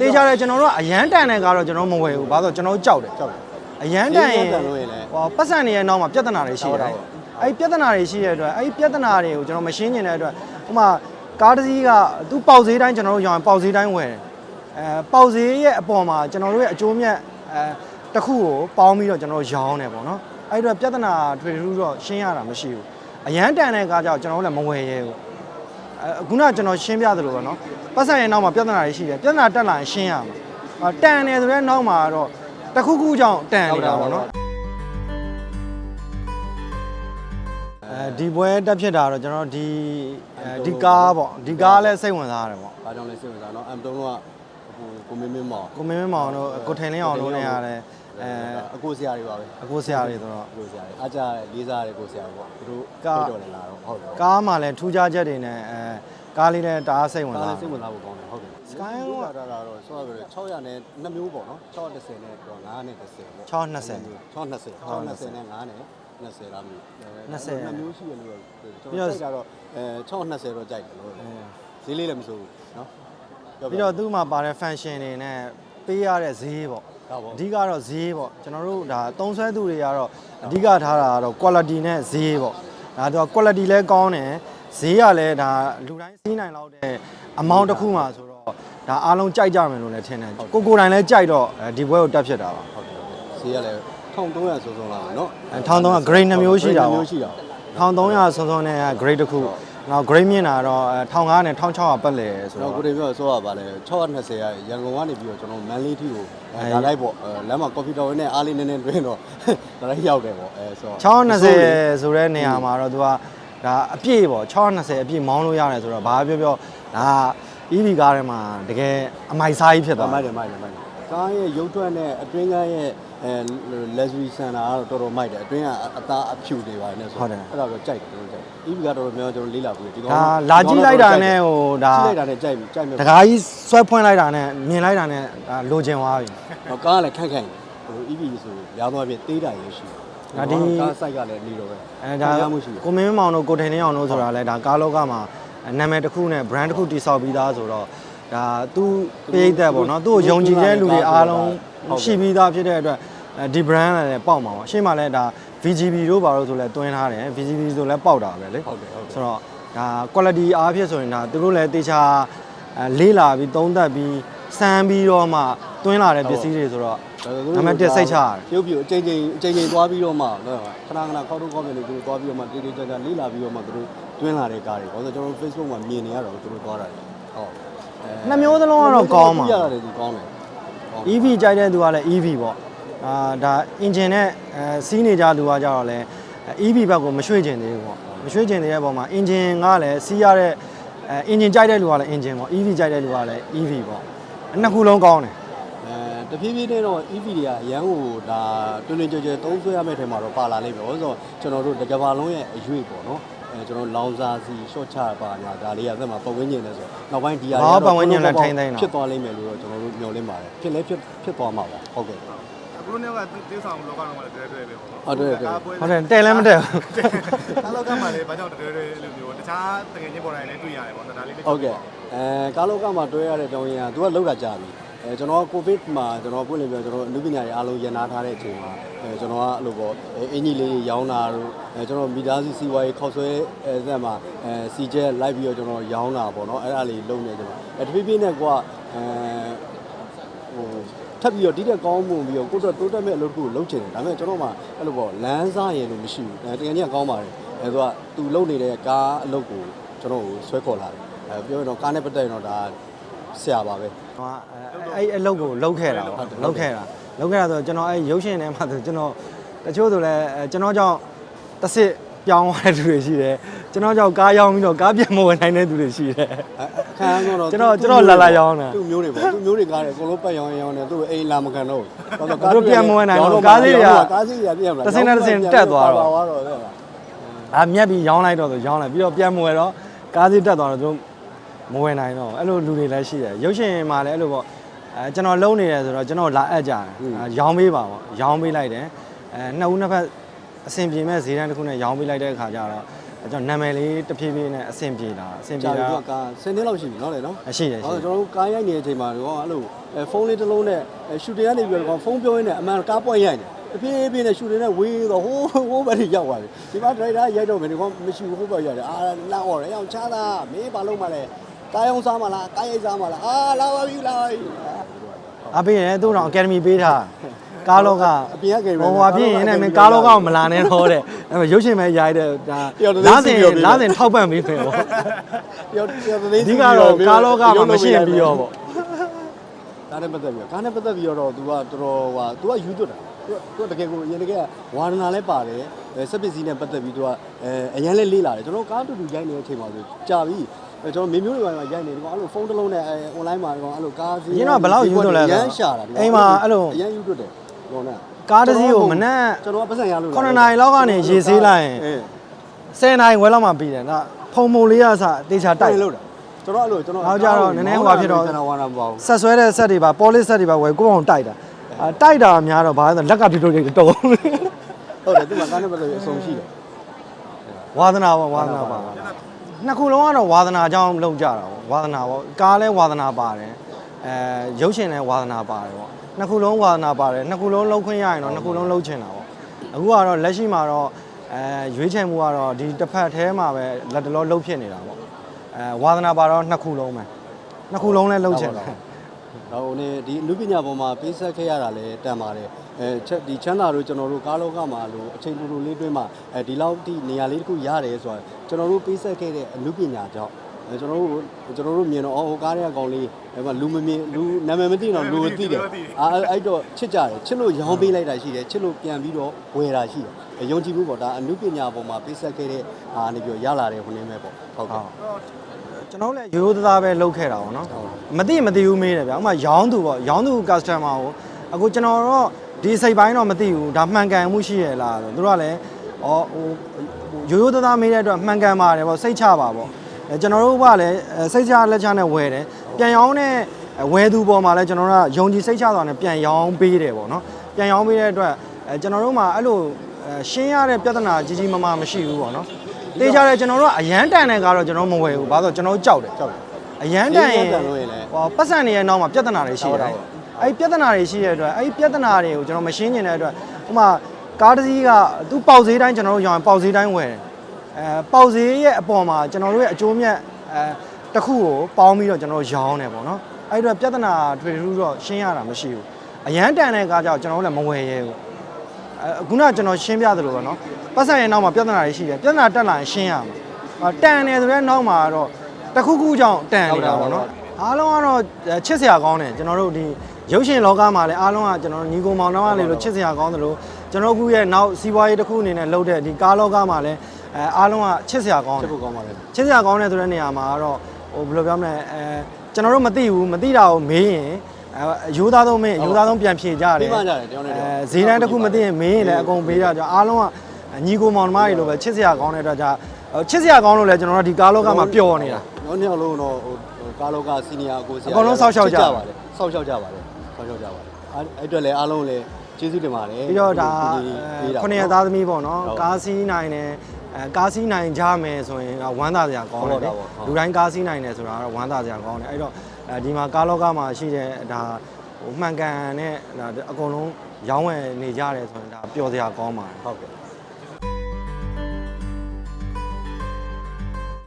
တေးကြတယ်ကျွန်တော်တို့ကအရန်တန်တဲ့ကားတော့ကျွန်တော်မဝယ်ဘူးဘာလို့လဲဆိုတော့ကျွန်တော်တို့ကြောက်တယ်ကြောက်တယ်အရန်တန်ရင်တန်လို့ရင်လည်းဟောပတ်စံတွေရဲ့နောက်မှာပြဿနာတွေရှိဟုတ်တတယ်ယ်အဲ့ဒီပြဿနာတွေရှိတဲ့အတွက်အဲ့ဒီပြဿနာတွေကိုကျွန်တော်မရှင်းကျင်တဲ့အတွက်ဥပမာကားတစ်စီးကသူ့ပေါက်ဈေးတိုင်းကျွန်တော်တို့ရောင်းရင်ပေါက်ဈေးတိုင်းဝယ်တယ်အဲပေါက်ဈေးရဲ့အပေါ်မှာကျွန်တော်တို့ရဲ့အကျိုးမြတ်အဲတစ်ခုကိုပေါင်းပြီးတော့ကျွန်တော်တို့ရောင်းတယ်ပေါ့နော်အဲ့ဒီအတွက်ပြဿနာထွေထူးတော့ရှင်းရတာမရှိဘူးအရန်တန်တဲ့ကားကြောင့်ကျွန်တော်တို့လည်းမဝယ်ရဲဘူး အဲခုနကကျွန်တော်ရှင်းပြသလိုပဲเนาะပတ်စံရဲ့နောက်မှာပြဿနာတွေရှိတယ်ပြဿနာတက်လာရင်ရှင်းရမှာအာတန်တယ်ဆိုတဲ့နောက်မှာတော့တစ်ခုခုကြောင့်တန်နေတာပေါ့နော်အဲဒီပွဲတက်ဖြစ်တာတော့ကျွန်တော်ဒီအဲဒီကားပေါ့ဒီကားလည်းစိတ်ဝင်စားရတယ်ပေါ့ ဘာကြောင့်လဲစိတ်ဝင်စားတော့အမ်တုံးကဟိုကိုမင်းမင်းမောင် ကိုမင်းမင်းမောင်တို့ကိုထင်လင်းအောင်တို့နေရတယ် အဲအကိုဆရာတွေပါပဲအကိုဆရာတွေဆိုတော့အကိုဆရာတွေအားကြတယ်လေးစားတယ်ကိုဆရာတွေပေါ့သူတို့ကားဖိတ်တော်လည်းလာတော့ဟုတ်တယ်ကားမှလည်းထူးခြားချက်တွေနဲ့အဲကားလေးလည်းတအားစိတ်ဝင်ကားစားလည်းစိတ်ဝင်စားဖို့ကောင်းတယ်ဟုတ်တယ် Sky ကတာတာတော့ဆောရပြီးတော့600နဲ့2မျိုးပေါ့နော်610နဲ့တော့9နဲ့10ပေါ့620 620 620နဲ့9နဲ့20လားမျိုး2မျိုးရှိရလို့ကျွန်တော်ကြိုက်တာတော့အဲ620တော့ကြိုက်တယ်လို့ဈေးလေးလည်းမစိုးဘူးနော်ပြီးတော့သူ့မှာပါတဲ့ function တွေနဲ့ပေးရတဲ့ဈေးပေါ့ဟုတ်ပါ အဓိကတော့ဈေးပေါ့ကျွန်တော်တို့ဒါသုံးဆွဲသူတွေကတော့အဓိကထားတာကတော့ quality နဲ့ဈေးပေါ့ဒါတော့ quality လည်းကောင်းတယ်ဈေးကလည်းဒါလူတိုင်းစီးနိုင်လောက်တဲ့ amount တစ်ခုမှဆိုတော့ဒါအားလုံးကြိုက်ကြမယ်လို့လည်းထင်တယ်ကိုကိုယ်တိုင်လည်းကြိုက်တော့အဲဒီဘွဲကိုတက်ဖြစ်တာပါဟုတ်တယ်ဈေးကလည်း1300ဆိုဆုံးလာမယ်နော်အဲ1300 grade နှစ်မျိုးရှိတာနှပေါ့မျိုးရှိတာ1300ဆွန်းဆွန်းနဲ့ grade တစ်ခု နောက် grade မြင့်တာတော့1500နဲ့1600ပတ်လဲဆိုတော့တော့ကိုတွေပြောဆိုရပါလေ620ကရန်ကုန်ကနေပြီးတော့ကျွန်တော်မန်လေးထိကိုဒါလိုက်ပေါ့လမ်းမှာကော်ဖီတော်နဲ့အားလေးနည်းနည်းတွင်းတော့ဒါလိုက်ရောက်တယ်ပေါ့အဲဆို620ဆိုတဲ့နေရာမှာတော့သူကဒါအပြည့်ပေါ့620အပြည့်မောင်းလို့ရတယ်ဆိုတော့ဘာပြောပြောဒါ EV ကားထဲမှာတကယ်အမိုက်စားကြီးဖြစ်ဒါသွားမိုက်တယ်မိုက်တယ်မိုက်တယ်ကားရဲ့ရုပ်ထွက်နဲ့အတွင်းကားရဲ့ အဲ luxury center ကတော့တော်တော်မိုက်တယ်အတွင်းကအသားအဖြူတွေပါနေဆိုအဲ့ဒါတော့ကြိုက်တယ်တော်တော်ကြိုက် EV ကတော်တော်များများကျွန်တော်လေးလာပြီးဒီကောင်ဒါလာကြည့်လိုက်တာနဲ့ဟိုဒါကြည့်လိုက်တာနဲ့ကြိုက်ပြီကြိုက်မယ်တကားကြီးဆွဲဖွင့်လိုက်တာနဲ့မြင်လိုက်တာနဲ့ဒါလိုချင်သွားပြီတော့ကားကလည်းခန့်ခန့်ဟို EV ဆိုများသောအားဖြင့်တေးတာရရှိတယ်ဒါဒီ ကား site ကလည်းနေတော့ပဲအဲဒါခံရမှုရှိတယ် ကိုမင်းမောင်တို့ကိုထင်လင်းအောင်တို့ဆိုတာလဲဒါကားလောကမှာနာမည်တစ်ခုနဲ့ brand တစ်ခုတည်ဆောက်ပြီးသားဆိုတော့ ဒါသူ့ပိတ်သက်ပေါ့နော်သူ့ကိုယုံကြည်တဲ့လူတွေအားလုံးရှိပြီးသားဖြစ်တဲ့အတွက်အဲဒီ brand လည်းပေါက်မှာပါရှေ့မှာလည်းဒါ VGB တို့ဘာလို့ဆိုလဲတွင်းထားတယ် VGB ဆိုလဲပေါက်တာပဲလေဟုတ်တယ်ဟုတ်တယ်ဆိုတော့ဒါ quality အားဖြင့်ဆိုရင်ဒါသူတို့လည်းတေချာအဲလေးလာပြီးသုံးသပ်ပြီးစမ်းပြီးတော့မှတွင်းလာတဲ့ပစ္စည်းတွေဆိုတော့နံပါတ်1စိတ်ချရတယ်ပြုတ်ပြုတ်အချိန်ချင်းအချိန်ချင်းသွားပြီးတော့မှခဏခဏခေါက်တော့ခေါက်ပြန်လို့သူတို့သွားပြီးတော့မှတေးတေးကြကြလေးလာပြီးတော့မှသူတို့တွင်းလာတဲ့ကားတွေဘာလို့ကျွန်တော် Facebook မှာမြင်နေရတော့သူတို့သွားတာလေဟုတ်အဲ နှစ်မျိုးသလုံးကတော့ကောင်းပါကြည့်ရတယ်သူကောင်းတယ် EV ကြိုက်တဲ့သူကလည်း EV ပေါ့အာဒါ engine နဲ့အဲစီးနေကြသူကကြတော့လဲ EV ဘက်ကိုမရွှေ့ချင်သေးဘူးပေါ့မရွှေ့ချင်သေးတဲ့ပုံမှာ engine ကလည်းစီးရတဲ့အဲ engine ကြိုက်တဲ့လူကလည်း engine ပေါ့ EV ကြိုက်တဲ့လူကလည်း EV ပေါ့နှစ်ခုလုံးကောင်းတယ် အဲတဖြည်းဖြည်းနဲ့တော့ EV တွေကအရန်ကိုဒါတွင်တွင်ကြဲကြဲသုံးဆွဲရမယ့်ထဲမှာတော့ပါလာလိမ့်မယ်။ဘာလို့လဲဆိုတော့ကျွန်တော်တို့တကဘာလုံးရဲ့အရွေ့ပေါ့နော်။ အဲကျွန်တော်လောင်စာစီ short ချပါညာဒါလေးကသက်မှာပတ်ဝန်းကျင်လဲဆိုတော့နောက်ပိုင်းဒီဟာဖြစ်သွားလိမ့်မယ်လို့တော့ကျွန်တော်တို့မျှော်လင့်ပါတယ်။ဖြစ်လဲဖြစ်ဖြစ်သွားမှာပါ။ဟုတ်ကဲ့။အခုလိုမျိုးကတေးဆောင်လောကတော့လည်းတွဲတွဲပဲပေါ့နော်ဟုတ်တယ်ဟုတ်တယ်ဟုတ်တယ်တဲလည်းမတဲဘူးကားလောကမှာလည်းဘာကြောင့်တွဲတွဲလို့မျိုးတခြားတကယ်ချင်းပေါ်တိုင်းလည်းတွေ့ရတယ်ပေါ့နော်ဒါလေးလေးဟုတ်ကဲ့အဲကားလောကမှာတွဲရတဲ့တောင်းရင်ကသူကလောက်တာကြာပြီ အဲကျွန်တော်ကိုဗစ်မှာကျွန်တော်ပွင့်လင်းပြောကျွန်တော်အမှုပညာတွေအားလုံးရန်နာထားတဲ့အချိန်မှာအဲကျွန်တော်ကအဲ့လိုပေါ့အဲအင်ကြီးလေးရောင်းတာတို့အဲကျွန်တော်မိသားစုစီဝါရေးခောက်ဆွဲအဲဇက်မှာအဲစီကျက်လိုက်ပြီးတော့ကျွန်တော်ရောင်းတာပေါ့နော်အဲ့ဒါလေးလုပ်နေကျွန်တော်အဲတဖြည်းဖြည်းနဲ့ကွာအဲဟိုထပ်ပြီးတော့ဒီတက်ကောင်းမှုပြီးတော့ကိုယ်တော့တိုးတက်မဲ့အလုပ်တစ်ခုကိုလုပ်ချင်တယ်ဒါပေမဲ့ကျွန်တော်မှအဲ့လိုပေါ့လမ်းစားရည်လို့မရှိဘူးအဲတကယ်ကြီးကောင်းပါတယ်အဲသူကသူလုပ်နေတဲ့ကားအလုပ်ကိုကျွန်တော်ကိုဆွဲခေါ်လာတယ်အဲပြောရင်တော့ကားနဲ့ပတ်သက်ရင်တော့ဒါ ဆရာပါပဲဟိုအဲ့အလုပ်ကိုလုပ်ခဲ့တာပေါ့လုပ်ခဲ့တာလုပ်ခဲ့တာဆိုကျွန်တော်အဲ့ရုပ်ရှင်ထဲမှာဆိုကျွန်တော်တချို့ဆိုလဲကျွန်တော်ကြောင့်တစ်စစ်ပြောင်းသွားတဲ့သူတွေရှိတယ်ကျွန်တော်ကြောင့်ကားရောင်းပြီးတော့ကားပြန်မဝင်နိုင်တဲ့သူတွေရှိတယ်အခန်းကတော့ကျွန်တော်ကျွန်တော်လာလာရောင်းတာသူ့မျိုးတွေပေါ့သူ့မျိုးတွေကားတယ်အကုန်လုံးပတ်ရောင်းရောင်းတယ်သူ့အိမ်လာမခံတော့ဘူးသူတို့ပြန်မဝင်နိုင်တော့ကားလေးတွေကကားစီးတွေကပြန်မလာတစ်စင်းနဲ့တစ်စင်းတက်သွားတော့သွားတော့ဟုတ်လားအာမြက်ပြီးရောင်းလိုက်တော့ဆိုရောင်းလိုက်ပြီးတော့ပြန်မဝင်တော့ကားစီးတက်သွားတော့သူတို့ မဝင်နိုင်တော့အဲ့လိုလူတွေလည်းရှိတယ်ရုပ်ရှင်မှာလည်းအဲ့လိုပေါ့အဲကျွန်တော်လုံးနေတယ်ဆိုတော့ကျွန်တော်လာအပ်ကြတယ်အဲရောင်းပေးပါပေါ့ရောင်းပေးလိုက်တယ်အဲနှစ်ဦးနှစ်ဖက်အဆင်ပြေမဲ့ဈေးတန်းတစ်ခုနဲ့ရောင်းပေးလိုက်တဲ့အခါကျတော့အဲကြောင့်နာမည်လေးတဖြည်းဖြည်းနဲ့အဆင်ပြေလာအဆင်ပြေကြာပြီလာသူကကား10နှစ်လောက်ရှိပြီနော်လေနော်အရှိတယ်ရှိဟုတ်တယ်ကျွန်တော်တို့ကားရိုက်နေတဲ့အချိန်မှာတော့အဲ့လိုအဲဖုန်းလေးတစ်လုံးနဲ့ရှူတင်ကနေပြီးတော့ဖုန်းပြောရင်းနဲ့အမှန်ကားပွက်ရိုက်နေတဖြည်းဖြည်းနဲ့ရှူတင်နဲ့ဝေးတော့ဟိုးဟိုးဘက်ထိရောက်သွားပြီဒီမှာဒရိုက်တာရိုက်တော့မယ်ဒီကောင်မရှိဘူးဟိုးဘက်ရိုက်တယ်အာလာအော်ရအောင်ချားတာမင်းဘာလုပ်မှလဲ ကားရောင်းစားမလားကားရိုက်စားမလားအာလာပါပြီလာပါပြီ အပေးတယ်သူ့တော့အကယ်ဒမီပေးထားကားလောကအ ပြင်ကကေ ဟိုဟာဖြစ်ရင်လည်းမင်းကားလောကကိုမလာနဲ့တော့တဲ့အဲ့ရုပ်ရှင်မဲ့ရိုက်တဲ့ဒါ တယောက်တစ်သိန်း လား စီ စင် ပြောပေးတယ် လားစင်ထောက်ပံ့ပေးမယ်ပေါ့ တယောက်တယောက်သတင်း အဓိကတော့ကားလောကမှာမရှင်းပြီးတော့ပေါ့ ကားနဲ့ပတ်သက်ပြီးတော့ကားနဲ့ပတ်သက်ပြီးတော့ तू ကတော်တော်ဟာ तू ကယူသွတ်တာ तू က तू ကတကယ်ကိုအရင်တကယ်ကဝါဒနာလည်းပါတယ်အဲစက်ပစ္စည်းနဲ့ပတ်သက်ပြီး तू ကအဲအရင်လည်းလေးလာတယ်ကျွန်တော်ကားတူတူရိုက်နေတဲ့အချိန်မှာဆိုကြာပြီ အဲကျွန်တော်မေမျိုးတွေမှာရိုက်နေတယ်ကောင်အဲ့လိုဖုန်းတစ်လုံးနဲ့အဲ online မှာကောင်အဲ့လိုကားစီးအရင်တော့ဘယ်လောက်ယူသွတ်လဲဆိုရမ်းရှာတာဒီကောင်အိမ်မှာအဲ့လိုအရန်ယူသွတ်တယ်ကောင်နဲ့ကားတစ်စီးကိုမနက်ကျွန်တော်ကပတ်စံရလို့9နာရီလောက်ကနေရေဆေးလိုက်ရင်အဲ10နာရီခွဲလောက်မှပြီးတယ်ဒါဖုံမုံလေးရစအသေးချာတိုက်လို့တာကျွန်တော်အဲ့လိုကျွန်တော်နောက်ကြတော့နည်းနည်းဟိုဟာဖြစ်တော့ကျွန်တော်ဝါနာမပေါ့ဆက်ဆွဲတဲ့ဆက်တွေပါပေါ်လစ်ဆက်တွေပါဝယ်ကိုယ့်အောင်တိုက်တာအာတိုက်တာများတော့ဘာလဲဆိုတော့လက်ကဒီလိုတွေတုံးဟုတ်တယ်သူကကားနဲ့ပတ်သက်ပြီးအဆုံးရှိတယ်ဝါသနာပါဝါသနာပါ နှစ်ခုလုံးကတော့ဝါသနာအကြောင်းလုံးကြတာပေါ့ဝါသနာပေါ့ကားလဲဝါသနာပါတယ်အဲရုပ်ရှင်လဲဝါသနာပါတယ်ပေါ့နှစ်ခုလုံးဝါသနာပါတယ်နှစ်ခုလုံးလုံးခွင့်ရရင်တော့နှစ်ခုလုံးလုံးချင်တာပေါ့အခုကတော့လက်ရှိမှာတော့အဲရွေးချယ်မှုကတော့ဒီတစ်ဖက်ထဲမှာပဲလက်တလောလုံးဖြစ်နေတာပေါ့အဲဝါသနာပါတော့နှစ်ခုလုံးပဲနှစ်ခုလုံးလဲလုံးချင်တယ် တော့ဟိုနေဒီအနုပညာပေါ်မှာပေးဆက်ခဲ့ရတာလည်းတန်ပါတယ်အဲချက်ဒီချမ်းသာတို့ကျွန်တော်တို့ကားလောကမှာလို့အချိန်တူတူလေးတွင်းမှာအဲဒီလောက်တိနေရာလေးတစ်ခုရတယ်ဆိုတာကျွန်တော်တို့ပေးဆက်ခဲ့တဲ့အနုပညာကြောင့်အဲကျွန်တော်တို့ကျွန်တော်တို့မြင်တော့အော်ဟိုကားရဲ့အကောင်လေးအဲမှာလူမမြင်လူနာမည်မသိတော့လူမသိတယ်အာအဲ့တော့ချစ်ကြတယ်ချစ်လို့ရောင်းပေးလိုက်တာရှိတယ်ချစ်လို့ပြန်ပြီးတော့ဝယ်တာရှိတယ်အဲယုံကြည်မှုပေါ့ဒါအနုပညာပေါ်မှာပေးဆက်ခဲ့တဲ့အာနေပြီးတော့ရလာတဲ့ဟိုနေမဲ့ပေါ့ဟုတ်ကဲ့ ကျွန်တော်လည်းရိုးရိုးသားသားပဲလုပ်ခဲ့တာပေါ့နော်ဟုတ်မသိမသိဘူးမေးတယ်ဗျာဥပမာရောင်းသူပေါ့ရောင်းသူ customer ကိုအခုကျွန်တော်တော့ဒီစိတ်ပိုင်းတော့မသိဘူးဒါမှန်ကန်မှုရှိရလားဆိုသူတို့ကလည်းဩဟိုရိုးရိုးသားသားမေးတဲ့အတွက်မှန်ကန်ပါတယ်ပေါ့စိတ်ချပါပေါ့အဲကျွန်တော်တို့ကလည်းအဲစိတ်ချလက်ချနဲ့ဝယ်တယ်ပြန်ရောင်းတဲ့ဝယ်သူပေါ်မှာလည်းကျွန်တော်တို့ကယုံကြည်စိတ်ချသွားတယ်ပြန်ရောင်းပေးတယ်ပေါ့နော်ပြန်ရောင်းပေးတဲ့အတွက်အဲကျွန်တော်တို့မှာအဲ့လိုအဲရှင်းရတဲ့ပြဿနာကြီးကြီးမားမားမရှိဘူးပေါ့နော် တေးကြတယ်ကျွန်တော်တို့ကအရန်တန်တဲ့ကားတော့ကျွန်တော်မဝယ်ဘူးဘာလို့လဲဆိုတော့ကျွန်တော်တို့ကြောက်တယ်ကြောက်တယ်အရန်တန်ရင်အရန်တန်လို့ရင်လည်းဟောပတ်စံတွေရဲ့နောက်မှာပြဿနာတွေရှိဟုတ်တတယ်ယ်အဲ့ဒီပြဿနာတွေရှိတဲ့အတွက်အဲ့ဒီပြဿနာတွေကိုကျွန်တော်မရှင်းကျင်တဲ့အတွက်ဥပမာကားတစ်စီးကသူ့ပေါက်ဈေးတိုင်းကျွန်တော်တို့ရောင်းရင်ပေါက်ဈေးတိုင်းဝယ်တယ်အဲပေါက်ဈေးရဲ့အပေါ်မှာကျွန်တော်တို့ရဲ့အကျိုးမြတ်အဲတစ်ခုကိုပေါင်းပြီးတော့ကျွန်တော်တို့ရောင်းတယ်ပေါ့နော်အဲ့ဒီအတွက်ပြဿနာတွေထူးတော့ရှင်းရတာမရှိဘူးအရန်တန်တဲ့ကားကြောင့်ကျွန်တော်တို့လည်းမဝယ်ရဲဘူး အခုနကကျွန်တော်ရှင်းပြသလိုပေါ့နော်ပတ်စံရဲ့နောက်မှာပြဿနာတွေရှိတယ်ပြဿနာတက်လာရင်ရှင်းရမှာတန်တယ်ဆိုတဲ့နောက်မှာတော့တခုခုကြောင့်တန်နေတာပေါ့နော်အားလုံးကတော့ချစ်စရာကောင်းတယ်ကျွန်တော်တို့ဒီရုပ်ရှင်လောကမှာလည်းအားလုံးကကျွန်တော်ညီကိုမောင်နှမလေးလိုချစ်စရာကောင်းသလိုကျွန်တော်အခုရဲ့နောက်စီးပွားရေးတစ်ခုအနေနဲ့လုပ်တဲ့ဒီကားလောကမှာလည်းအဲအားလုံးကချစ်စရာကောင်းတယ်ချစ်ဖို့ကောင်းပါလေချစ်စရာကောင်းတယ်ဆိုတဲ့နေရာမှာတော့ဟိုဘယ်လိုပြောမလဲအဲကျွန်တော်တို့မသိဘူးမသိတာကိုမေးရင် အဲအယူသားသုံးမေးအယူသားသုံးပြန်ဖြေကြတယ်ပြီးမှကြတယ်ကျွန်တော်တို့အဲဈေးတန်းတစ်ခုမသိရင်မေးရင်လည်းအကုန်ပေးကြကြအားလုံးကညီကိုမောင်နှမတွေလိုပဲချစ်စရာကောင်းတဲ့အတွက်じゃချစ်စရာကောင်းလို့လည်းကျွန်တော်တို့ဒီကားလောကမှာပျော်နေတာတော့နှစ်ယောက်လုံးတော့ဟိုကားလောကစီနီယာကိုဆရာအကုန်လုံးစောင့်ရှောက်ကြပါတယ်စောင့်ရှောက်ကြပါတယ်စောင့်ရှောက်ကြပါတယ်အဲ့အတွက်လည်းအားလုံးလည်းကျေးဇူးတင်ပါတယ်ပြီးတော့ဒါပေးတာခုနှစ်ရက်သားသမီးပေါ့နော်ဟုတ်ကားစီးနိုင်တယ် အဲကားစီးနိုင်ကြမယ်ဆိုရင်ဝမ်းသာစရာကောင်းတယ်ဟုတ်လေပါဘူးဟုတ်လူတိုင်းကားစီးနိုင်တယ်ဆိုတာကတော့ဝမ်းသာစရာကောင်းတယ်အဲ့တော့အဲဒီမှာကားလောကမှာရှိတဲ့ဒါဟိုမှန်ကန်တဲ့ဒါအကုန်လုံးရောင်းဝယ်နေကြတယ်ဆိုရင်ဒါပျော်စရာကောင်းပါတယ်ဟုတ်ကဲ့